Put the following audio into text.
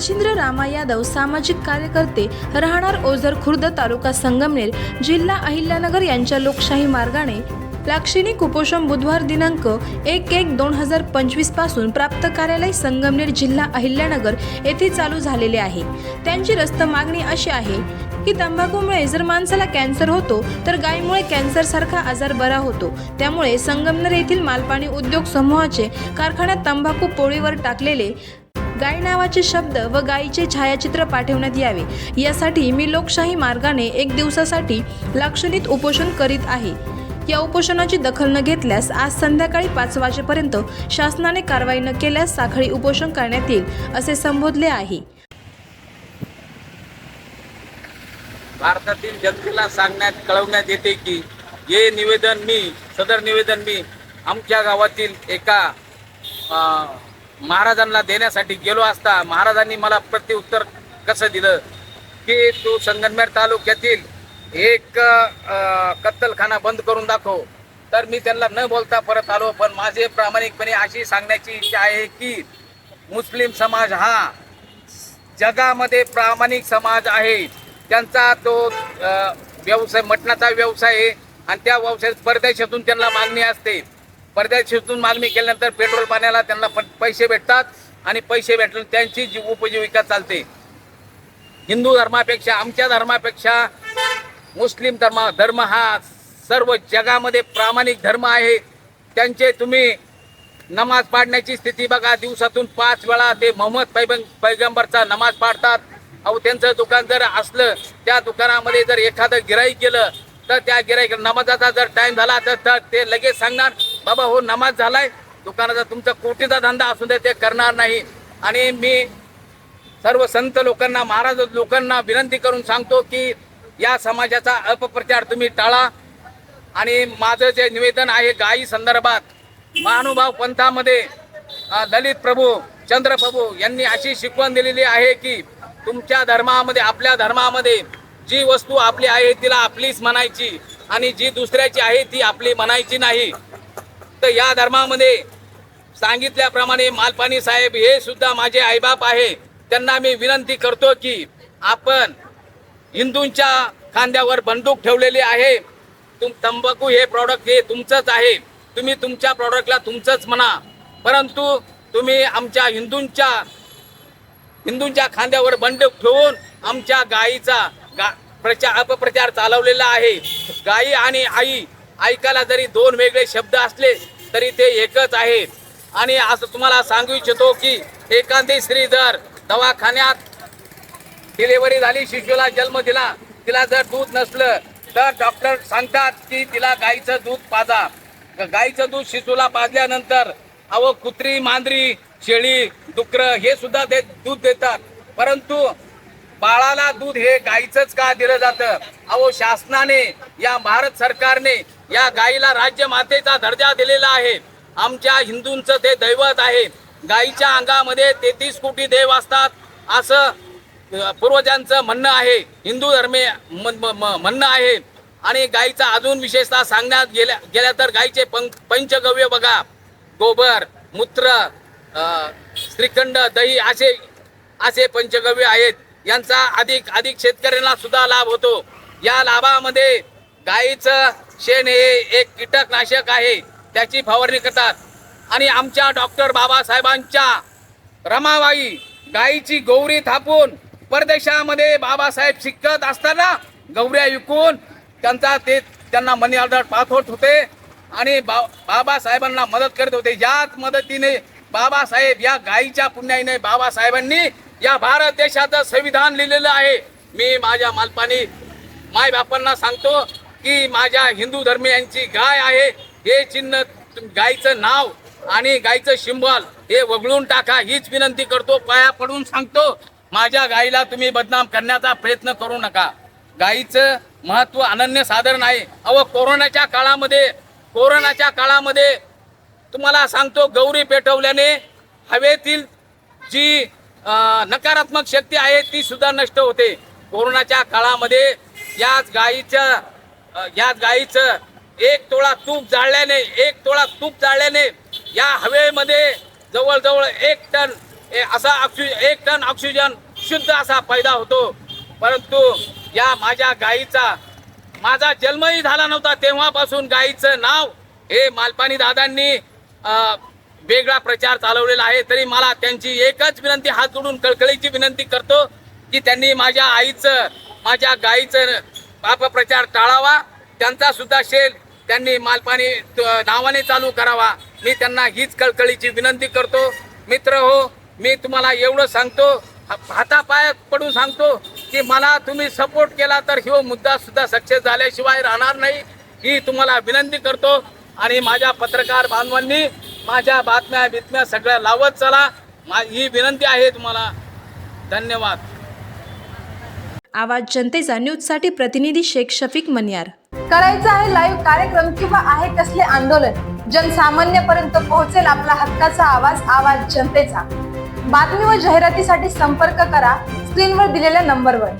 राजेंद्र रामा यादव सामाजिक कार्यकर्ते राहणार ओझर खुर्द तालुका संगमनेर जिल्हा अहिल्यानगर यांच्या लोकशाही मार्गाने लाक्षणिक कुपोषण बुधवार दिनांक एक एक दोन हजार पंचवीसपासून प्राप्त कार्यालय संगमनेर जिल्हा अहिल्यानगर येथे चालू झालेले आहे. त्यांची रस्त मागणी अशी आहे की तंबाखूमुळे जर माणसाला कॅन्सर होतो तर गायीमुळे कॅन्सरसारखा आजार बरा होतो. त्यामुळे संगमनेर येथील मालपाणी उद्योग समूहाचे कारखान्यात तंबाखू पोळीवर टाकलेले गाय नावाचे शब्द व गायीचे छायाचित्र पाठवण्यात यावे. यासाठी मी लोकशाही मार्गाने एक दिवसासाठी लाक्षणिक उपोषण करीत आहे. या उपोषणाची दखल न घेतल्यास आज संध्याकाळी पाच वाजेपर्यंत शासनाने कारवाई न केल्यास साखळी उपोषण करण्यात येईल असे संबोधले आहे. भारतातील जनतेला सांगण्यात कळवण्यात येते की हे निवेदन मी सदर निवेदन मी आमच्या गावातील एका महाराजांना देण्यासाठी गेलो असता महाराजांनी मला प्रत्युत्तर कसं दिलं? की तू संगमनेर तालुक्यातील एक कत्तलखाना बंद करून दाखव. तर मी त्यांना न बोलता परत आलो. पण माझे प्रामाणिकपणे अशी सांगण्याची इच्छा आहे की मुस्लिम समाज हा जगामध्ये प्रामाणिक समाज आहे. त्यांचा तो व्यवसाय मटणाचा व्यवसाय आहे. आणि त्या व्यवसायात परदेशातून त्यांना मागणी असते. परदेशातून मागणी केल्यानंतर पेट्रोल पाण्याला त्यांना प- पैसे भेटतात आणि पैसे भेटले त्यांची जी उपजीविका चालते. हिंदू धर्मापेक्षा आमच्या धर्मापेक्षा मुस्लिम धर्म धर्म हा सर्व जगामध्ये प्रामाणिक धर्म आहे. त्यांचे तुम्ही नमाज पाडण्याची स्थिती बघा दिवसातून पाच वेळा ते मोहम्मद पैबं पैगंबरचा नमाज पाडतात. अहो त्यांचं दुकान जर असलं त्या दुकानामध्ये जर एखादं गिराईक गेलं तर त्या गिराईक नमाजाचा जर टाईम झाला तर तर ते लगेच सांगणार बाबा हो नमाज झालाय. दुकानाचा तुमचा कोटीचा धंदा असू दे ते करणार नाही. आणि मी सर्व संत लोकांना महाराज लोकांना विनंती करून सांगतो की या समाजाचा अपप्रचार तुम्ही टाळा. आणि माझं जे निवेदन आहे गायी संदर्भात महानुभाव पंथामध्ये दलित प्रभू चंद्र प्रभू यांनी अशी शिकवण दिलेली आहे की तुमच्या धर्मामध्ये आपल्या धर्मामध्ये जी वस्तू आपली आहे तिला आपलीच म्हणायची. आणि जी दुसऱ्याची आहे ती आपली म्हणायची नाही. तर या धर्मामध्ये सांगितल्याप्रमाणे मालपाणी साहेब हे सुद्धा माझे आईबाप आहे. त्यांना मी विनंती करतो की आपण हिंदूंच्या खांद्यावर बंदूक ठेवलेली आहे. तुम तंबाखू हे प्रॉडक्ट हे तुमचंच आहे. तुम्ही तुमच्या प्रॉडक्टला तुमचंच म्हणा. परंतु तुम्ही आमच्या हिंदूंच्या हिंदूंच्या खांद्यावर बंदूक ठेवून आमच्या गायीचा गा प्रचार अपप्रचार चालवलेला आहे. गायी आणि आई ऐकायला जरी दोन वेगळे शब्द असले तरी ते एकच आहे आणि असं तुम्हाला सांगू इच्छितो की एखादी स्त्री जर दवाखान्यात डिलिव्हरी झाली शिशूला जन्म दिला तिला जर दूध नसलं तर डॉक्टर सांगतात की तिला गाईचं दूध पाजा. गाईचं दूध शिशूला पाजल्यानंतर अहो कुत्री मांजरी शेळी डुकरं हे सुद्धा ते दूध देतात. परंतु बाळाला दूध हे गाईचंच का दिलं जातं? अहो शासनाने या भारत सरकारने या गाईला राज्य मातेचा दर्जा दिलेला आहे. आमच्या हिंदूंचं ते दैवत आहे. गाईच्या अंगामध्ये तेहतीस कोटी देव असतात असं पूर्वजांचं म्हणणं आहे. हिंदू धर्मे म- म- म- म्हणणं आहे. आणि गायीचा अजून विशेषतः सांगण्यात गेल्या गेल्या तर गायीचे पंच पंचगव्य बघा. गोबर मूत्र श्रीखंड दही असे असे पंचगव्य आहेत. यांचा अधिक अधिक शेतकऱ्यांना सुद्धा लाभ होतो. या लाभामध्ये गाईचं शेण हे एक कीटकनाशक आहे त्याची फवारणी करतात. आणि आमच्या डॉक्टर बाबासाहेबांच्या रमाबाई गाईची गौरी थापून परदेशामध्ये बाबासाहेब शिकत असताना गौऱ्या विकून त्यांचा ते त्यांना मनी ऑर्डर पाठवत होते आणि बा बाबासाहेबांना मदत करत होते. याच मदतीने बाबासाहेब या गाईच्या पुण्याईने बाबासाहेबांनी या भारत देशाचं संविधान लिहिलेलं आहे. मी माझ्या मालपानी माय बापांना सांगतो की माझ्या हिंदू धर्मियांची गाय आहे हे चिन्ह गायचं नाव आणि गायचं शिंबल हे वगळून टाका हीच विनंती करतो पाया पडून सांगतो माझ्या गायीला तुम्ही बदनाम करण्याचा प्रयत्न करू नका. गायीचं महत्त्व अनन्य साधारण आहे. अहो कोरोनाच्या काळामध्ये कोरोनाच्या काळामध्ये तुम्हाला सांगतो गौरी पेटवल्याने हवेतील जी नकारात्मक शक्ती आहे ती सुद्धा नष्ट होते. कोरोनाच्या काळामध्ये याच गायीच्या या गाईचं गायीचं एक तोळा तूप जाळल्याने एक तोळा तूप जाळल्याने या हवेमध्ये जवळजवळ एक टन ए- असा ऑक्सिजन एक टन ऑक्सिजन शुद्ध असा पैदा होतो. परंतु या माझ्या गायीचा माझा जन्मही झाला नव्हता तेव्हापासून गायीचं नाव हे मालपाणी दादांनी वेगळा प्रचार चालवलेला आहे. तरी मला त्यांची एकच विनंती हात जोडून कळकळीची विनंती करतो की त्यांनी माझ्या आईचं माझ्या गायीचं पापप्रचार टाळावा त्यांचा सुद्धा शेल त्यांनी मालपाणी नावाने चालू करावा. मी त्यांना हीच कळकळीची विनंती करतो. मित्र हो मी तुम्हाला एवढं सांगतो हातापाय पडून सांगतो की मला तुम्ही सपोर्ट केला तर ह्यो मुद्दा सुद्धा सक्सेस झाल्याशिवाय राहणार नाही ही तुम्हाला विनंती करतो. आणि माझ्या पत्रकार बांधवांनी माझ्या बातम्या बितम्या सगळ्या लावत चला. मा- ही विनंती आहे तुम्हाला. धन्यवाद. आवाज जनतेचा न्यूजसाठी प्रतिनिधी शेख शफीक मनियार. करायचं आहे लाईव्ह कार्यक्रम किंवा आहे कसले आंदोलन? जनसामान्यपर्यंत पोहोचेल आपला हक्काचा आवाज आवाज जनतेचा. बातमी व जाहिरातीसाठी संपर्क करा स्क्रीनवर दिलेल्या नंबरवर.